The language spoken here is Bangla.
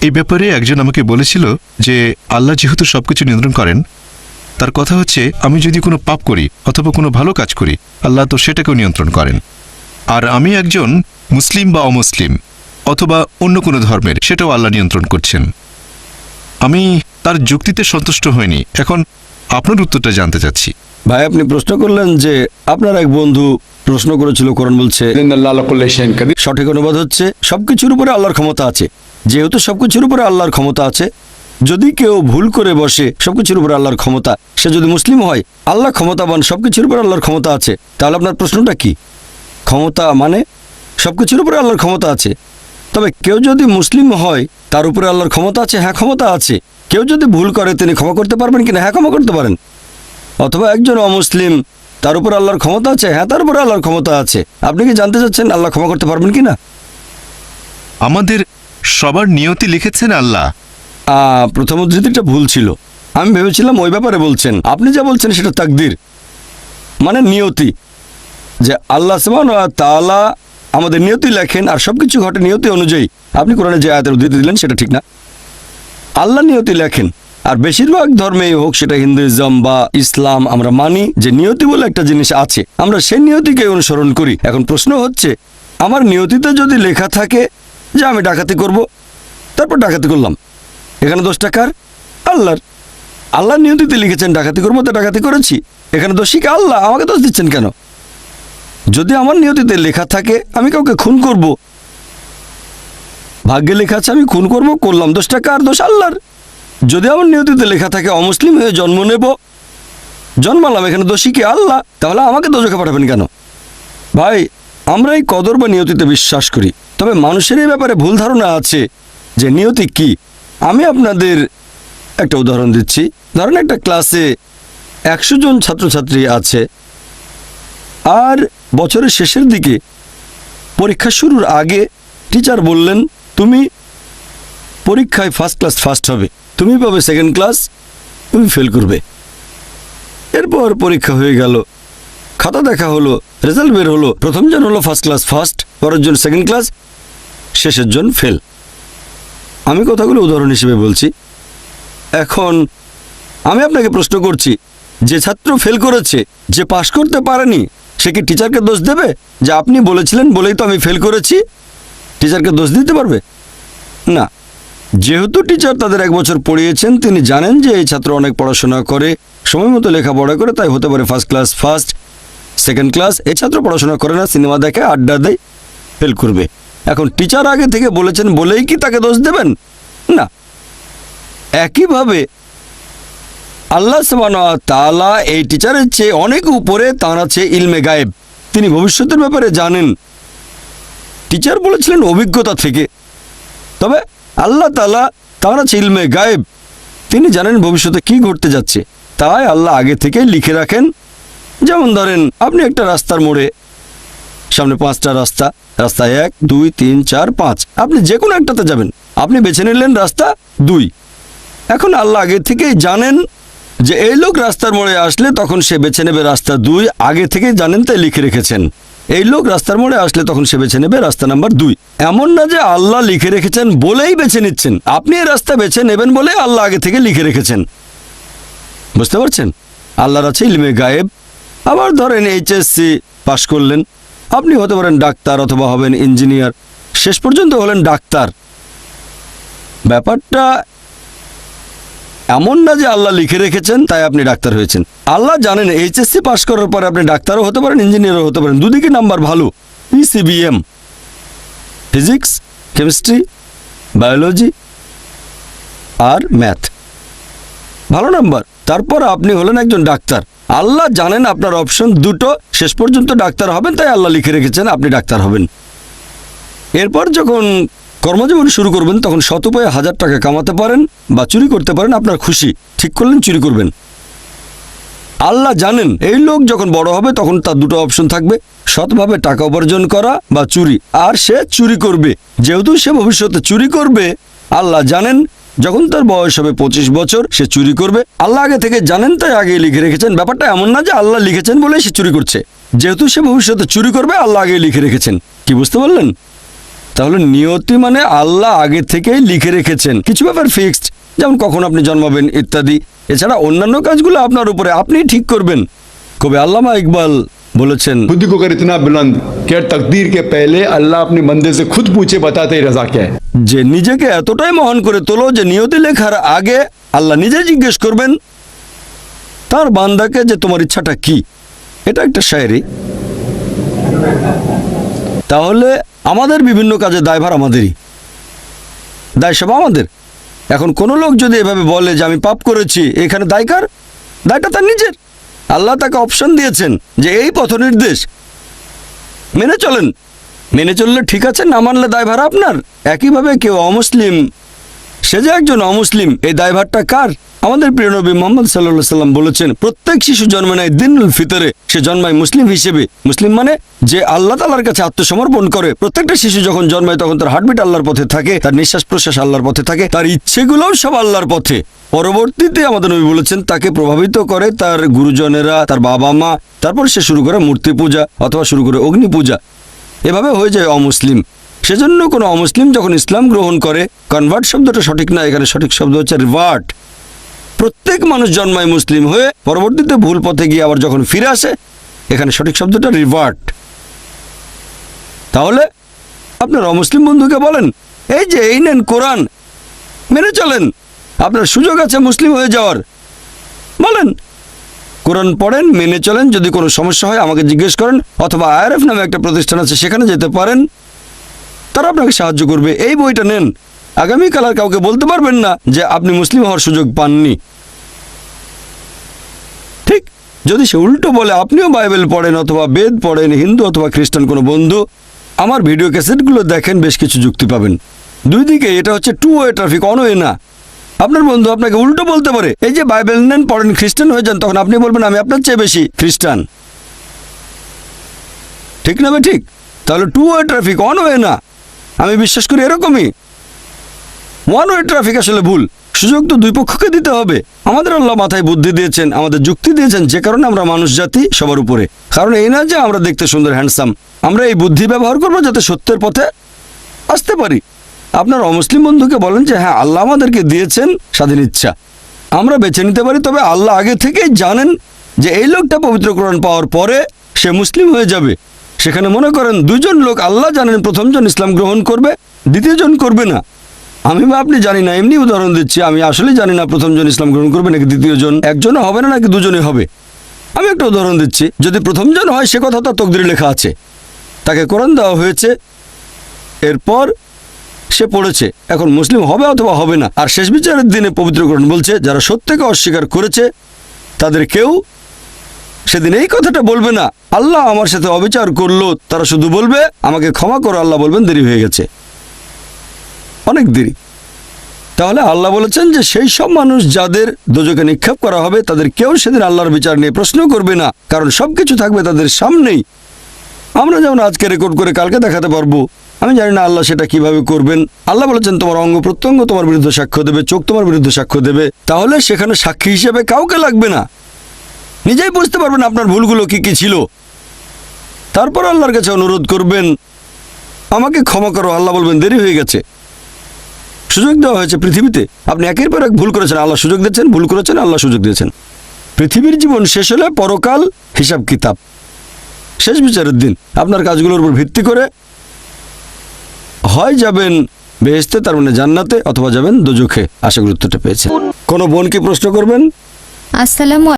এই ব্যাপারে একজন আমাকে বলেছিল যে আল্লাহ যেহেতু সবকিছু নিয়ন্ত্রণ করেন তার কথা হচ্ছে আমি যদি কোনো পাপ করি অথবা কোনো ভালো কাজ করি আল্লাহ তো সেটাকেও নিয়ন্ত্রণ করেন। আর আমি একজন মুসলিম বা অমুসলিম অথবা অন্য কোনো ধর্মের সেটাও আল্লাহ নিয়ন্ত্রণ করছেন। আমি তার যুক্তিতে সন্তুষ্ট হইনি। এখন আপনার উত্তরটা জানতে চাচ্ছি। ভাই আপনি প্রশ্ন করলেন যে আপনার এক বন্ধু প্রশ্ন করেছিল কোরআন বলছে সঠিক অনুবাদ হচ্ছে সবকিছুর উপরে আল্লাহর ক্ষমতা আছে। যেহেতু সবকিছুর উপরে আল্লাহর ক্ষমতা আছে, যদি কেউ ভুল করে বসে সবকিছুর উপরে আল্লাহর ক্ষমতা, সে যদি মুসলিম হয়, আল্লাহ ক্ষমতাবান, সবকিছুর উপরে আল্লাহর ক্ষমতা আছে, তাহলে আপনার প্রশ্নটা কি? ক্ষমতা মানে? সবকিছুর উপরে আল্লাহর ক্ষমতা আছে। তবে কেউ যদি মুসলিম হয়, তার উপরে আল্লাহর ক্ষমতা আছে হ্যাঁ ক্ষমতা আছে। কেউ যদি ভুল করে, তিনি ক্ষমা করতে পারবেন কিনা হ্যাঁ ক্ষমা করতে পারেন। অথবা একজন অমুসলিম, তার উপর আল্লাহর ক্ষমতা আছে হ্যাঁ তার উপরে আল্লাহর ক্ষমতা আছে। আপনি কি জানতে চাচ্ছেন আল্লাহ ক্ষমা করতে পারবেন কি না? আমাদের সবার নিয়তি লিখেছেন আল্লাহ। প্রথম উদ্ধৃতিটা ভুল ছিল। আমি ভেবেছিলাম ওই ব্যাপারে বলছেন। আপনি যা বলছেন সেটা তাকদির। মানে নিয়তি। যে আল্লাহ তালা আমাদের নিয়তি লেখেন আর সব কিছু ঘটে নিয়তি অনুযায়ী। আপনি কোরআনে যে আয়াতের উদ্ধৃতি দিলেন সেটা ঠিক না। আল্লাহ নিয়তি লেখেন। আর বেশিরভাগ ধর্মেই হোক সেটা হিন্দুইজম বা ইসলাম আমরা মানি যে নিয়তি বলে একটা জিনিস আছে। আমরা সেই নিয়তিকে অনুসরণ করি। এখন প্রশ্ন হচ্ছে, আমার নিয়তিতে যদি লেখা থাকে যে আমি ডাকাতি করব, তারপর ডাকাতি করলাম। এখানে দোষ টাকার আল্লাহর। আল্লাহ নিয়তিতে লিখেছেন, ডাকাতি করব তো ডাকাতি করেছি। এখানে দোষী কে? আল্লাহ, আমাকে দোষ দিচ্ছেন কেন? যদি আমার নিয়তিতে লেখা থাকে, আমি কাউকে খুন করব। ভাগ্যে লেখা আছে, আমি খুন করব, করলাম। দোষটা কার? দোষ আল্লাহর। যদি আমার নিয়তিতে লেখা থাকে, অমুসলিম হয়ে জন্ম নেব। জন্মালাম, এখানে দোষী কে? আল্লাহ। তাহলে আমাকে দোষকে পাঠাবেন কেন? ভাই, আমরা এই কদর বা নিয়তিতে বিশ্বাস করি। তবে মানুষের এই ব্যাপারে ভুল ধারণা আছে যে নিয়তি কি? আমি আপনাদের একটা উদাহরণ দিচ্ছি। ধরেন একটা ক্লাসে একশো জন ছাত্রছাত্রী আছে আর বছরের শেষের দিকে পরীক্ষা শুরুর আগে টিচার বললেন, তুমি পরীক্ষায় ফার্স্ট ক্লাস ফার্স্ট হবে। তুমি পাবে সেকেন্ড ক্লাস তুমি ফেল করবে। এরপর পরীক্ষা হয়ে গেল। খাতা দেখা হলো রেজাল্ট বের হলো, প্রথম জন হলো ফার্স্ট ক্লাস ফার্স্ট পরের জন সেকেন্ড ক্লাস শেষের জন ফেল আমি কথাগুলো উদাহরণ হিসেবে বলছি। এখন আমি আপনাকে প্রশ্ন করছি, যে ছাত্র ফেল করেছে, যে পাশ করতে পারেনি, সে কি টিচারকে দোষ দেবে? যে আপনি বলেছিলেন বলেই তো আমি ফেল করেছি। টিচারকে দোষ দিতে পারবে? না। যেহেতু টিচার তাদের এক বছর পড়িয়েছেন, তিনি জানেন যে এই ছাত্র অনেক পড়াশোনা করে, সময় মতো লেখাপড়া করে, তাই হতে পারে first class first second class এই ছাত্র পড়াশোনা করে না, সিনেমা দেখে, আড্ডা দেয় ফেল করবে। এখন টিচার আগে থেকে বলেছেন, বলেই কি তাকে দোষ দেবেন? না। একইভাবে আল্লাহ ওয়া এই টিচারের চেয়ে অনেক উপরে তাঁর আছে ইলমে গায়েব। তিনি ভবিষ্যতের ব্যাপারে জানেন। টিচার বলেছিলেন অভিজ্ঞতা থেকে। তবে আল্লাহ তালা তাঁর আছে ইলমে গায়েব। তিনি জানেন ভবিষ্যতে কি ঘটতে যাচ্ছে। তাই আল্লাহ আগে থেকেই লিখে রাখেন। যেমন ধরেন, আপনি একটা রাস্তার মোড়ে সামনে পাঁচটা রাস্তা। রাস্তা এক, দুই, তিন, চার, পাঁচ। আপনি যে কোনো একটাতে যাবেন। আপনি বেছে নিলেন রাস্তা দুই। এখন আল্লাহ আগে থেকেই জানেন যে এই লোক রাস্তার মোড়ে আসলে তখন সে বেছে নেবে রাস্তা দুই। আগে থেকেই জানেন তাই লিখে রেখেছেন। এই লোক রাস্তার মোড়ে আসলে তখন সে বেছে নেবে রাস্তা নাম্বার দুই। এমন না যে আল্লাহ লিখে রেখেছেন বলেই বেছে নিচ্ছেন। আপনি এই রাস্তা বেছে নেবেন বলে আল্লাহ আগে থেকে লিখে রেখেছেন। বুঝতে পারছেন? আল্লাহর আছে ইলমে গায়েব। আবার ধরেন এইচএসসি পাশ করলেন। আপনি হতে পারেন ডাক্তার অথবা হবেন ইঞ্জিনিয়ার। শেষ পর্যন্ত হলেন ডাক্তার। ব্যাপারটা এমন না যে আল্লাহ লিখে রেখেছেন, তাই আপনি ডাক্তার হয়েছেন। আল্লাহ জানেন, এইচএসসি পাশ করার পরে আপনি ডাক্তারও হতে পারেন, ইঞ্জিনিয়ারও হতে পারেন। দুদিকে নাম্বার ভালো। পিসিবিএম। ফিজিক্স, কেমিস্ট্রি, বায়োলজি আর ম্যাথ। ভালো নাম্বার। তারপর আপনি হলেন একজন ডাক্তার। আল্লাহ জানেন আপনার অপশন দুটো, শেষ পর্যন্ত ডাক্তার হবেন, তাই আল্লাহ লিখে রেখেছেন আপনি ডাক্তার হবেন। এরপর যখন কর্মজীবন শুরু করবেন, তখন শত উপায়ে হাজার টাকা কামাতে পারেন বা চুরি করতে পারেন, আপনার খুশি, ঠিক করলেন, চুরি করবেন। আল্লাহ জানেন, এই লোক যখন বড় হবে, তখন তার দুটো অপশন থাকবে, সৎভাবে টাকা উপার্জন করা বা চুরি। আর সে চুরি করবে। যেহেতু সে ভবিষ্যতে চুরি করবে, আল্লাহ জানেন যখন তার বয়স হবে পঁচিশ বছর, সে চুরি করবে। আল্লাহ আগে থেকে জানেন, তাই আগে লিখে রেখেছেন। ব্যাপারটা এমন না যে আল্লাহ লিখেছেন বলে সে চুরি করছে। যেহেতু সে ভবিষ্যতে চুরি করবে, আল্লাহ আগে লিখে রেখেছেন। কি বুঝতে পারলেন? তাহলে নিয়তি মানে আল্লাহ আগে থেকেই লিখে রেখেছেন। কিছু ব্যাপার ফিক্সড যেমন কখন আপনি জন্মাবেন ইত্যাদি। এছাড়া অন্যান্য কাজগুলো আপনার উপরে আপনি ঠিক করবেন। কবি আল্লামা ইকবাল বলেছেন বুদ্ধি কো কর ইতনা বুলন্দ কে তকদির কে পেলে আল্লাহ আপনি বান্দে সে খুদ পুছে বাতাতে রাজা কে যে নিজেকে এতটাই মহান করে তোলো যে নিয়তি লেখার আগে আল্লাহ নিজে জিজ্ঞেস করবেন তার বান্দাকে যে তোমার ইচ্ছাটা কি এটা একটা শায়েরি তাহলে আমাদের বিভিন্ন কাজে দায়ভার আমাদেরই দায় সেবা আমাদের এখন কোনো লোক যদি এভাবে বলে যে আমি পাপ করেছি এখানে দায়কার? দায়টা তার নিজের। আল্লাহ তাকে অপশন দিয়েছেন যে এই পথ নির্দেশ। মেনে চলেন। মেনে চললে ঠিক আছে, না মানলে দায়ভার আপনার। একইভাবে কেউ অমুসলিম, সে যে একজন অমুসলিম, এই দায়ভারটা কার? আমাদের প্রিয় নবী মোহাম্মদ সাল্লাহ সাল্লাম বলেছেন, প্রত্যেক শিশু জন্মে নেয় দিনুল ফিতরে, সে জন্মায় মুসলিম হিসেবে। মুসলিম মানে যে আল্লাহ তালার কাছে আত্মসমর্পণ করে। প্রত্যেকটা শিশু যখন জন্মায় তখন তার হার্টবিট আল্লাহর পথে থাকে, তার নিঃশ্বাস প্রশ্বাস আল্লাহর পথে থাকে, তার ইচ্ছেগুলোও সব আল্লাহর পথে। পরবর্তীতে আমাদের নবী বলেছেন, তাকে প্রভাবিত করে তার গুরুজনেরা, তার বাবা মা তারপর সে শুরু করে মূর্তি পূজা অথবা শুরু করে অগ্নি পূজা। এভাবে হয়ে যায় অমুসলিম। সেজন্য কোনো অমুসলিম যখন ইসলাম গ্রহণ করে কনভার্ট শব্দটা সঠিক না, এখানে সঠিক শব্দ হচ্ছে রিভার্ট প্রত্যেক মানুষ জন্মায় মুসলিম হয়ে পরবর্তীতে ভুল পথে গিয়ে আবার যখন ফিরে আসে, এখানে সঠিক শব্দটা রিভার্ট তাহলে আপনার অমুসলিম বন্ধুকে বলেন, এই যে, এই নেন কোরআন, মেনে চলেন, আপনার সুযোগ আছে মুসলিম হয়ে যাওয়ার। বলেন, কোরআন পড়েন, মেনে চলেন, যদি কোনো সমস্যা হয় আমাকে জিজ্ঞেস করেন, অথবা আইআরএফ নামে একটা প্রতিষ্ঠান আছে, সেখানে যেতে পারেন, তারা আপনাকে সাহায্য করবে। এই বইটা নেন। আগামীকাল আর কাউকে বলতে পারবেন না যে আপনি মুসলিম হওয়ার সুযোগ পাননি। ঠিক, যদি সে উল্টো বলে, আপনিও বাইবেল পড়েন অথবা বেদ পড়েন, হিন্দু অথবা খ্রিস্টান, কোনো বন্ধু, আমার ভিডিও ক্যাসেটগুলো দেখেন, বেশ কিছু যুক্তি পাবেন। দুই দিকে, এটা হচ্ছে two way traffic one way না। আপনার বন্ধু আপনাকে উল্টো বলতে পারে, এই যে বাইবেল নেন, পড়েন, খ্রিস্টান হয়ে যান, তখন আপনি বলবেন, আমি আপনার চেয়ে বেশি খ্রিস্টান। ঠিক না ঠিক? তাহলে two way traffic one way না। আমি বিশ্বাস করি এরকমই। ওয়ান ওয়ে ট্রাফিক আসলে ভুল। সুযোগ তো দুই পক্ষকে দিতে হবে। আমাদের আল্লাহ মাথায় বুদ্ধি দিয়েছেন, আমাদের যুক্তি দিয়েছেন যে কারণে আমরা মানুষ জাতি সবার উপরে। কারণ এই না যে আমরা দেখতে সুন্দর হ্যান্ডসাম আমরা এই বুদ্ধি ব্যবহার করব যাতে সত্যের পথে আসতে পারি। আপনার অমুসলিম বন্ধুকে বলেন যে হ্যাঁ আল্লাহ আমাদেরকে দিয়েছেন স্বাধীন ইচ্ছা। আমরা বেছে নিতে পারি, তবে আল্লাহ আগে থেকেই জানেন যে এই লোকটা পবিত্র কোরআন পাওয়ার পরে সে মুসলিম হয়ে যাবে। সেখানে মনে করেন দুজন লোক আল্লাহ জানেন প্রথমজন ইসলাম গ্রহণ করবে, দ্বিতীয়জন করবে না। আমি বা আপনি জানি না, এমনি উদাহরণ দিচ্ছি, আমি আসলে জানি না প্রথমজন ইসলাম গ্রহণ করবে নাকি দ্বিতীয়জন একজনও হবে না নাকি দুজনে হবে। আমি একটা উদাহরণ দিচ্ছি, যদি প্রথমজন হয়, সে কথা তার তকদির লেখা আছে। তাকে কোরআন দেওয়া হয়েছে, এরপর সে পড়েছে। এখন মুসলিম হবে অথবা হবে না। আর শেষ বিচারের দিনে পবিত্রকরণ বলছে, যারা সত্যকে অস্বীকার করেছে, তাদের কেউ সেদিন এই কথাটা বলবে না। আল্লাহ আমার সাথে অবিচার করল, তারা শুধু বলবে, আমাকে ক্ষমা করো, আল্লাহ বলবেন, দেরি হয়ে গেছে। অনেক দেরি। তাহলে আল্লাহ বলেছেন যে সেই সব মানুষ যাদের দোজকে নিক্ষেপ করা হবে, তাদের কেউ সেদিন আল্লাহর বিচার নিয়ে প্রশ্ন করবে না, কারণ সবকিছু থাকবে তাদের সামনেই। আমরা যেমন আজকে রেকর্ড করে কালকে দেখাতে পারব, আমি জানি না আল্লাহ সেটা কীভাবে করবেন। আল্লাহ বলেছেন, তোমার অঙ্গ প্রত্যঙ্গ তোমার বিরুদ্ধে সাক্ষ্য দেবে, চোখ তোমার বিরুদ্ধে সাক্ষ্য দেবে। তাহলে সেখানে সাক্ষী হিসেবে কাউকে লাগবে না। নিজেই বুঝতে পারবেন আপনার ভুলগুলো কি কি ছিল। তারপর আল্লাহর কাছে অনুরোধ করবেন, আমাকে ক্ষমা করো, আল্লাহ বলবেন, দেরি হয়ে গেছে। সুযোগ দেওয়া হয়েছে পৃথিবীতে। আপনি একের পর এক ভুল করেছেন, আল্লাহ সুযোগ দিয়েছেন, ভুল করেছেন, আল্লাহ সুযোগ দিয়েছেন। পৃথিবীর জীবন শেষ হলে পরকাল হিসাব কিতাব। শেষ বিচারের দিন। আপনার কাজগুলোর উপর ভিত্তি করে হয় যাবেন বেহেস্তে তার মানে জান্নাতে, অথবা যাবেন দোজখে। আশা গুরুত্বটা পেয়েছেন। কোনো বোন কি প্রশ্ন করবেন? আসসালামু